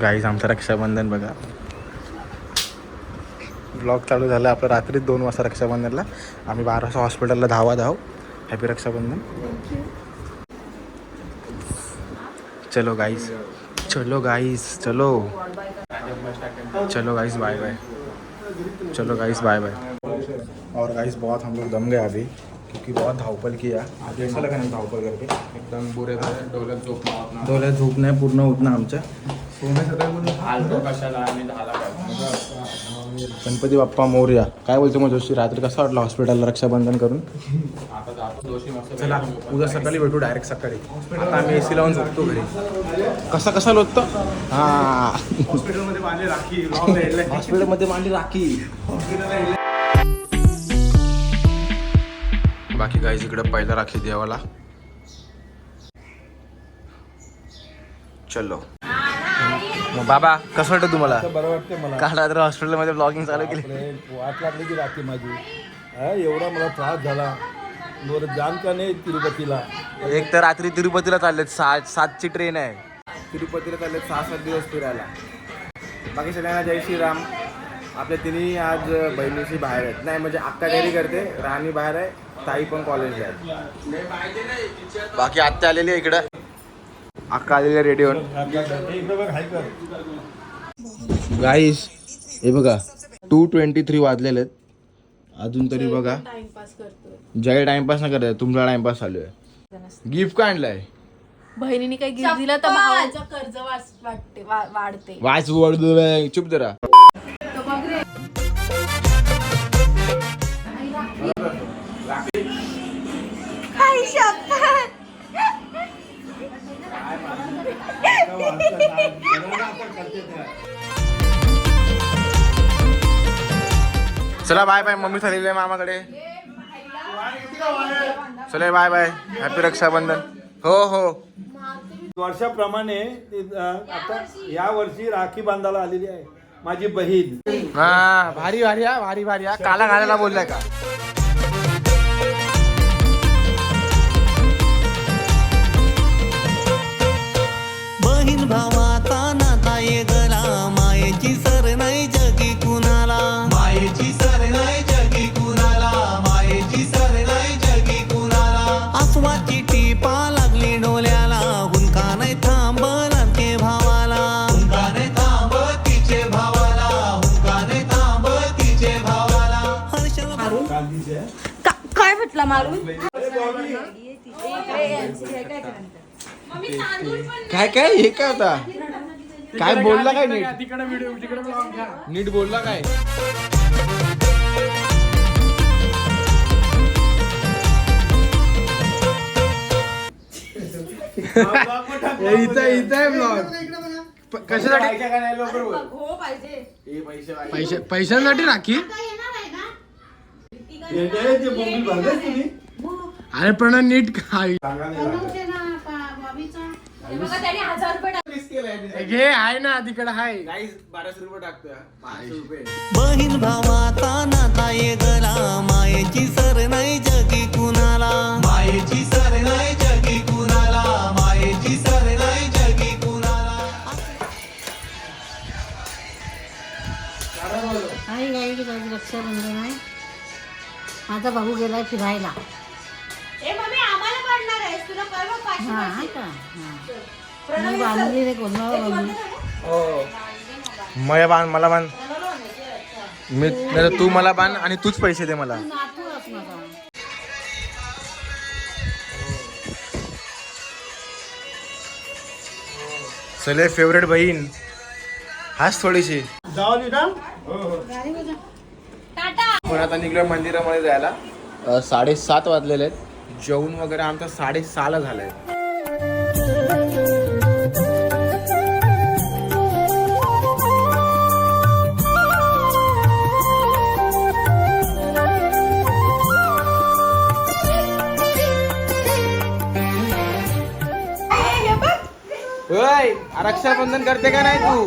Guys आमचं रक्षाबंधन बघा. Blog चालू झाला आपलं रात्री दोन वाजता रक्षाबंधनला. आम्ही बारा हॉस्पिटलला धावा धाव हॅपी रक्षाबंधन. चलो गाईज चलो गाईज चलो. चलो गाइस बाय बाय चलो गाईज बाय बाय और गाईज बहुत हम लोग दम गए अभी. क्योंकि बहुत धावपल किया। आपको ऐसा लगा नहीं धावपल करके। एकदम बुरे झाले डोल्यात झोप मावत डोळ्यात झोप नाही पूर्ण उठणं आमचं आलतो कशाला आणि झाला काय गणपती बाप्पा मोर्या। काय बोलतो मग जोशी? रात्री कसा वाटला हॉस्पिटलला रक्षाबंधन करून? आता जातो दोषी मस्त चला उद्या सकाळी भेटू डायरेक्ट सकाळी. आता आम्ही ए सी लावून झोपतो घरी. कसा कसा लोटतो? हा. हॉस्पिटलमध्ये बांधले राखी. हॉस्पिटलमध्ये मांडली राखी. बाकी गाईज इकडे पहिला राखी देवाला. चलो. मग बाबा कसं वाटतं तुम्हाला? बरं वाटते मला. काल रात्री हॉस्पिटलमध्ये ब्लॉगिंग चालू केली. वाट लागली की राखी माझी. हा एवढा मला त्रास झाला. का नाही तिरुपतीला? एक तर रात्री तिरुपतीला चाललेत सात सातची ट्रेन आहे. तिरुपतीला चाललेत सहा सात दिवस फिरायला. बाकी सगळ्यांना जय श्रीराम. आपल्या तिन्ही आज बहिणीशी बाहेर आहेत. नाही म्हणजे अक्का घरी करते राणी बाहेर आहे. ताई पण कॉलेजला आहे बाकी आत्या आलेली आहे इकडं. अक्का आलेली आहे कर गाईस हे बघा टू ट्वेंटी थ्री वाजलेले आहेत. अजून तरी बघा. जय टाइमपास ना करत तुमचा टाइमपास चालू आहे. गिफ्ट काय आणलंय? बहिणीने काही गिफ्ट दिलं तर कर्ज वाच- वाटते वा- वाढते. वाच वड चुप जरा. चला बाय बाय मम्मी चाललेली आहे मामाकडे. चले बाय बाय हॅपी रक्षाबंधन. हो हो. वर्षाप्रमाणे आता या वर्षी राखी बांधायला आलेली आहे माझी बहीण. हा भारी भारी हा भारी भारी हा. काला घालायला बोललाय का? काय म्हटलं मारून काय काय? हे काय होता काय बोलला काय नीट? नीट बोलला काय? इथं इथं आहे ब्लॉग. कशासाठी? पैसे पैशांसाठी राखी? बोंबील तुम्ही. अरे प्रणव नीट काय घे आहे ना तिकडे आहे बाराशे रुपये टाकतोय. पाचशे रुपये. बहीण भावाचा नाता ये गला मायेची सर नाही जगी कुणाला? मायेची सर नाही जगी कुणाला? मायेची सर नाही जगी कुणाला? आई रक्षाबंधन आहे. माझा भाऊ गेलाय फिरायला. हा आहे का हा. मी बांधली रे कोणाला बांधली मला बांध मला बांध. मी नाही तू मला बांध आणि तूच पैसे दे मला. नातू माझा. चले फेवरेट बहीण. हाच थोडीशी. जाऊ ना. पण आता निघलो मंदिरामध्ये जायला. साडेसात वाजलेले आहेत. जेवण वगैरे आमचं साडेसहाला झालंय. ओय, रक्षाबंधन करते का नाही तू?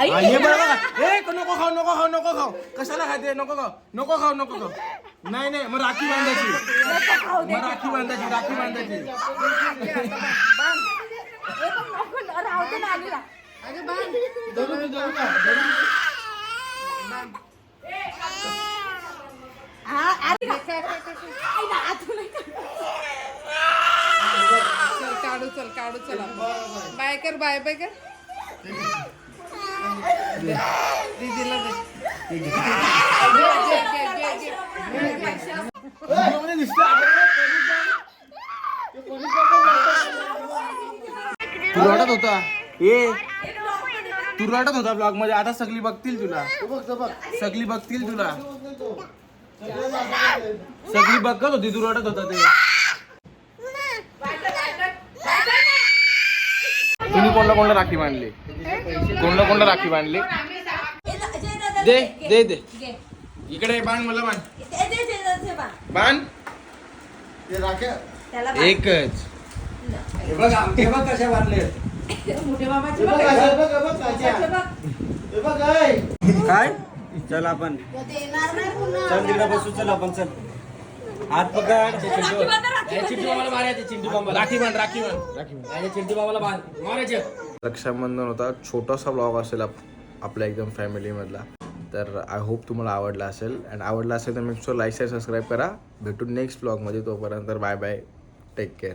हे बघा बघा. ए, नको खाऊ नको खाऊ नको खाऊ. कशाला खाते? नको खाऊ. नको खाऊ नको खाऊ. नाही नाही मग राखी बांधायची. मग राखी बांधायची राखी बांधायची. चल काढू चल काढू चल. आपण. बाय कर बाय बाय कर. दे. दीदीला दे. घे, घे, घे, घे, घे. व्हिडिओमध्ये दिसते तू रडत होता. ए तू रडत होता ब्लॉगमध्ये. आता सगळी बघतील तुला. सगळी बघतील तुला. सगळी बघत होती तू रडत होता ते. तुम्ही कोणला कोणला राखी बांधली? कोणला कोणला राखी बांधली? दे दे दे. इकडे बांध मला बांध. बांध. एकच. काय? चल आपण. चल तिकडे बसू चल आपण चल. हात पकड. राखी बांध राखी बांध. राखी बांध. रक्षाबंधन होता. छोटासा ब्लॉग असेल आप- आपल्या एकदम फॅमिलीमधला तर आय होप तुम्हाला आवडला असेल. अँड आवडला असेल तर मी लाईक शेअर सबस्क्राईब करा. भेटू नेक्स्ट ब्लॉगमध्ये तोपर्यंत बाय बाय टेक केअर